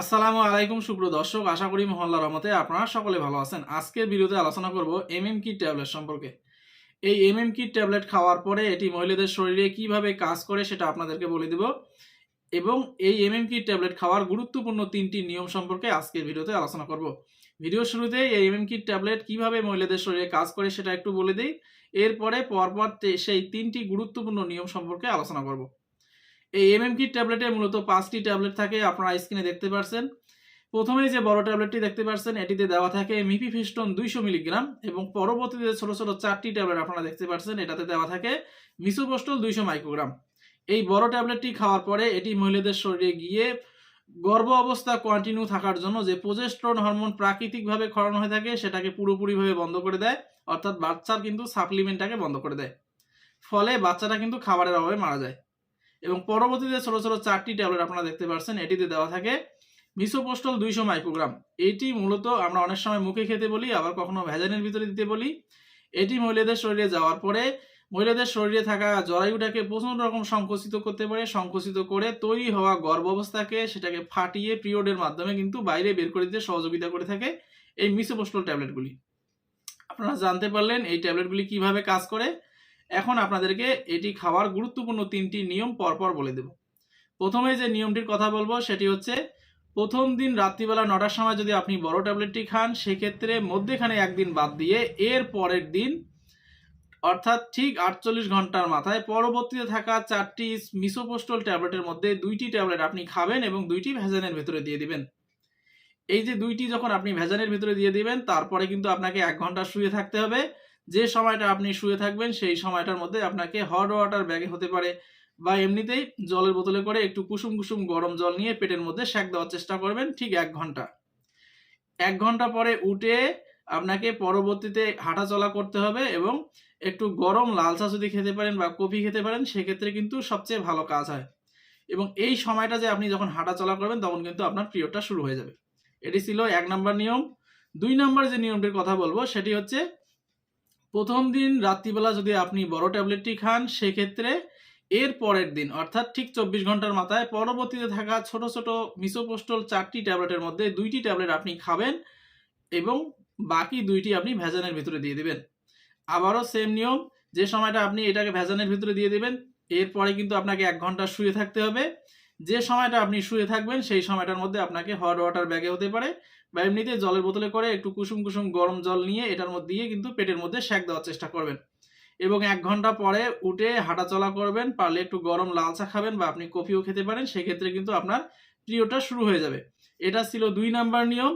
আসসালামু আলাইকুম, সুপ্রিয় দর্শক। আশা করি মহল্লা রহমতে আপনারা সকলে ভালো আছেন। আজকের ভিডিওতে আলোচনা করব এমএম কিট ট্যাবলেট সম্পর্কে। এই এমএম কিট ট্যাবলেট খাওয়ার পরে এটি মহিলাদের শরীরে কীভাবে কাজ করে সেটা আপনাদেরকে বলে দেব। এবং এই এমএম কিট ট্যাবলেট খাওয়ার গুরুত্বপূর্ণ তিনটি নিয়ম সম্পর্কে আজকের ভিডিওতে আলোচনা করব। ভিডিও শুরুতে এই এমএম কিট ট্যাবলেট কীভাবে মহিলাদের শরীরে কাজ করে সেটা একটু বলে দিই। এরপরে পরপর সেই তিনটি গুরুত্বপূর্ণ নিয়ম সম্পর্কে আলোচনা করব। এই এমএম কিট ট্যাবলেটে মূলত পাঁচটি ট্যাবলেট থাকে, আপনারা স্ক্রিনে দেখতে পারছেন। প্রথমেই যে বড় ট্যাবলেটটি দেখতে পাচ্ছেন এটিতে দেওয়া থাকে মিপি ফিস্টন দুইশো মিলিগ্রাম এবং পরবর্তীতে ছোট ছোট চারটি ট্যাবলেট আপনারা দেখতে পাচ্ছেন এটাতে দেওয়া থাকে মিসোপোস্টল দুইশো মাইক্রোগ্রাম। এই বড় ট্যাবলেটটি খাওয়ার পরে এটি মহিলাদের শরীরে গিয়ে গর্ভ অবস্থা কন্টিনিউ থাকার জন্য যে প্রোজেস্ট্রন হরমোন প্রাকৃতিকভাবে ক্ষরণ হয়ে থাকে, সেটাকে পুরোপুরিভাবে বন্ধ করে দেয়, অর্থাৎ বাচ্চার কিন্তু সাপ্লিমেন্টটাকে বন্ধ করে দেয়। ফলে বাচ্চাটা কিন্তু খাবারের অভাবে মারা যায়। এবং পরবর্তীতে ছোট ছোট চারটি ট্যাবলেট আপনারা দেখতে পাচ্ছেন এটিতে দেওয়া থাকে মিসোপোস্টল দুইশো মাইক্রোগ্রাম। এটি মূলত আমরা অনেক সময় মুখে খেতে বলি, আবার কখনো ভেজানের ভিতরে দিতে বলি। এটি মহিলাদের শরীরে যাওয়ার পরে মহিলাদের শরীরে থাকা জরায়ুটাকে প্রচণ্ড রকম সংকুচিত করতে পারে, সংকুচিত করে তৈরি হওয়া গর্ভ অবস্থাকে সেটাকে ফাটিয়ে পিরিয়ডের মাধ্যমে কিন্তু বাইরে বের করে দিতে সহযোগিতা করে থাকে এই মিসোপোস্টল ট্যাবলেটগুলি। আপনারা জানতে পারলেন এই ট্যাবলেটগুলি কীভাবে কাজ করে। এখন আপনাদেরকে এটি খাওয়ার গুরুত্বপূর্ণ তিনটি নিয়ম পরপর বলে দেব। প্রথমে যে নিয়মটির কথা বলব, সেটি হচ্ছে প্রথম দিন রাত্রিবেলা নটার সময় যদি আপনি বড় ট্যাবলেটটি খান, সেক্ষেত্রে মধ্যেখানে একদিন বাদ দিয়ে এর পরের দিন, অর্থাৎ ঠিক আটচল্লিশ ঘণ্টার মাথায় পরবর্তীতে থাকা চারটি মিসোপোস্টল ট্যাবলেটের মধ্যে দুইটি ট্যাবলেট আপনি খাবেন এবং দুইটি ভেজানের ভেতরে দিয়ে দিবেন। এই যে দুইটি যখন আপনি ভেজানের ভিতরে দিয়ে দিবেন, তারপরে কিন্তু আপনাকে এক ঘণ্টা শুয়ে থাকতে হবে। যে সময়টা আপনি শুয়ে থাকবেন, সেই সময়টার মধ্যে আপনাকে হট ওয়াটার ব্যাগে হতে পারে বা এমনিতেই জলের বোতলে করে একটু কুসুম কুসুম গরম জল নিয়ে পেটের মধ্যে সেক দেওয়ার চেষ্টা করবেন ঠিক এক ঘণ্টা। এক ঘণ্টা পরে উঠে আপনাকে পরবর্তীতে হাঁটাচলা করতে হবে এবং একটু গরম লাল চা যদি খেতে পারেন বা কফি খেতে পারেন, সেক্ষেত্রে কিন্তু সবচেয়ে ভালো কাজ হয়। এবং এই সময়টা যে আপনি যখন হাঁটাচলা করবেন, তখন কিন্তু আপনার পিরিয়ডটা শুরু হয়ে যাবে। এটি ছিল এক নম্বর নিয়ম। দুই নম্বর যে নিয়মটির কথা বলব, সেটি হচ্ছে প্রথম দিন রাত্রিবেলা যদি আপনি বড় ট্যাবলেটটি খান, সেক্ষেত্রে এর পরের দিন, অর্থাৎ ঠিক চব্বিশ ঘণ্টার মাথায় পরবর্তীতে থাকা ছোট ছোট মিসোপোস্টল চারটি ট্যাবলেটের মধ্যে দুইটি ট্যাবলেট আপনি খাবেন এবং বাকি দুইটি আপনি ভেজানের ভিতরে দিয়ে দিবেন। আবারও সেম নিয়ম, যে সময়টা আপনি এটাকে ভেজানের ভিতরে দিয়ে দিবেন, এরপরে কিন্তু আপনাকে এক ঘণ্টা শুয়ে থাকতে হবে। যে সময়টা আপনি শুয়ে থাকবেন, সেই সময়টার মধ্যে আপনাকে হট ওয়াটার ব্যাগে হতে পারে বা এমনিতে জলের বোতলে করে একটু কুসুম কুসুম গরম জল নিয়ে এটার মধ্যে দিয়ে কিন্তু পেটের মধ্যে সেক দেওয়ার চেষ্টা করবেন। এবং এক ঘণ্টা পরে উঠে হাঁটাচলা করবেন, পারলে একটু গরম লাল চা খাবেন বা আপনি কফিও খেতে পারেন, সেক্ষেত্রে কিন্তু আপনার পিরিয়ডটা শুরু হয়ে যাবে। এটা ছিল দুই নাম্বার নিয়ম।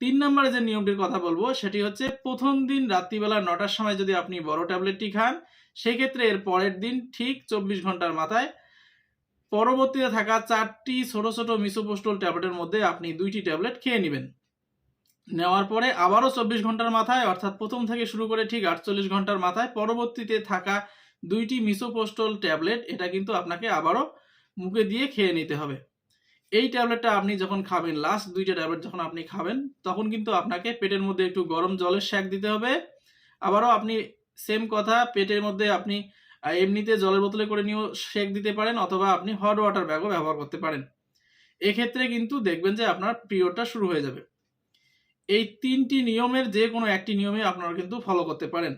তিন নম্বরে যে নিয়মটির কথা বলব, সেটি হচ্ছে প্রথম দিন রাত্রিবেলা নটার সময় যদি আপনি বড় ট্যাবলেটটি খান, সেক্ষেত্রে এর পরের দিন ঠিক চব্বিশ ঘণ্টার মাথায় পরবর্তীতে থাকা চারটি ছোট ছোট মিসোপোস্টল ট্যাবলেটের মধ্যে আপনি দুইটি ট্যাবলেট খেয়ে নেবেন। নেওয়ার পরে আবারও চব্বিশ ঘণ্টার মাথায়, অর্থাৎ প্রথম থেকে শুরু করে ঠিক আটচল্লিশ ঘণ্টার মাথায় পরবর্তীতে থাকা দুইটি মিসোপোস্টল ট্যাবলেট, এটা কিন্তু আপনাকে আবারও মুখে দিয়ে খেয়ে নিতে হবে। এই ট্যাবলেটটা আপনি যখন খাবেন লাস্ট দুইটা ট্যাবলেট যখন আপনি খাবেন, তখন কিন্তু আপনাকে পেটের মধ্যে একটু গরম জলের শ্যাক দিতে হবে। আবারও আপনি সেম কথা, পেটের মধ্যে আপনি এমনিতে জলের বোতলে করে নিয়েও শেক দিতে পারেন অথবা আপনি হট ওয়াটার ব্যাগও ব্যবহার করতে পারেন। এক্ষেত্রে কিন্তু দেখবেন যে আপনার পিরিয়ডটা শুরু হয়ে যাবে। এই তিনটি নিয়মের যে কোনো একটি নিয়মে আপনারা কিন্তু ফলো করতে পারেন।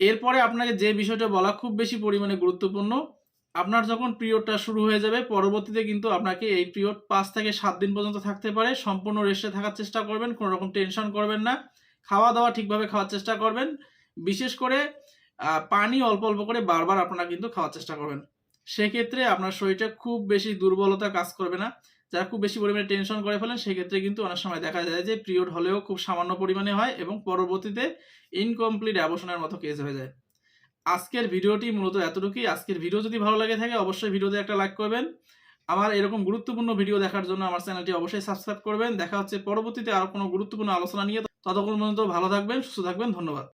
এরপরে আপনাকে যে বিষয়টা বলা খুব বেশি পরিমাণে গুরুত্বপূর্ণ, আপনার যখন পিরিয়ডটা শুরু হয়ে যাবে, পরবর্তীতে কিন্তু আপনাকে এই পিরিয়ড পাঁচ থেকে সাত দিন পর্যন্ত থাকতে পারে। সম্পূর্ণ রেস্টে থাকার চেষ্টা করবেন, কোনো রকম টেনশন করবেন না। খাওয়া দাওয়া ঠিকভাবে খাওয়ার চেষ্টা করবেন। বিশেষ করে পানি অল্প অল্প করে বারবার আপনারা কিন্তু খাওয়ার চেষ্টা করবেন। সেক্ষেত্রে আপনার শরীরটা খুব বেশি দুর্বলতা কাজ করবে না। যারা খুব বেশি পরিমাণে টেনশন করে ফেলেন, সেক্ষেত্রে কিন্তু অনেক সময় দেখা যায় যে পিরিয়ড হলেও খুব সামান্য পরিমাণে হয় এবং পরবর্তীতে ইনকমপ্লিট অ্যাবর্শনের মতো কেস হয়ে যায়। আজকের ভিডিওটি মূলত এতটুকুই। আজকের ভিডিও যদি ভালো লাগে থাকে, অবশ্যই ভিডিওতে একটা লাইক করবেন। আমার এরকম গুরুত্বপূর্ণ ভিডিও দেখার জন্য আমার চ্যানেলটি অবশ্যই সাবস্ক্রাইব করবেন। দেখা হচ্ছে পরবর্তীতে আরও কোনো গুরুত্বপূর্ণ আলোচনা নিয়ে। ততক্ষণ পর্যন্ত ভালো থাকবেন, সুস্থ থাকবেন, ধন্যবাদ।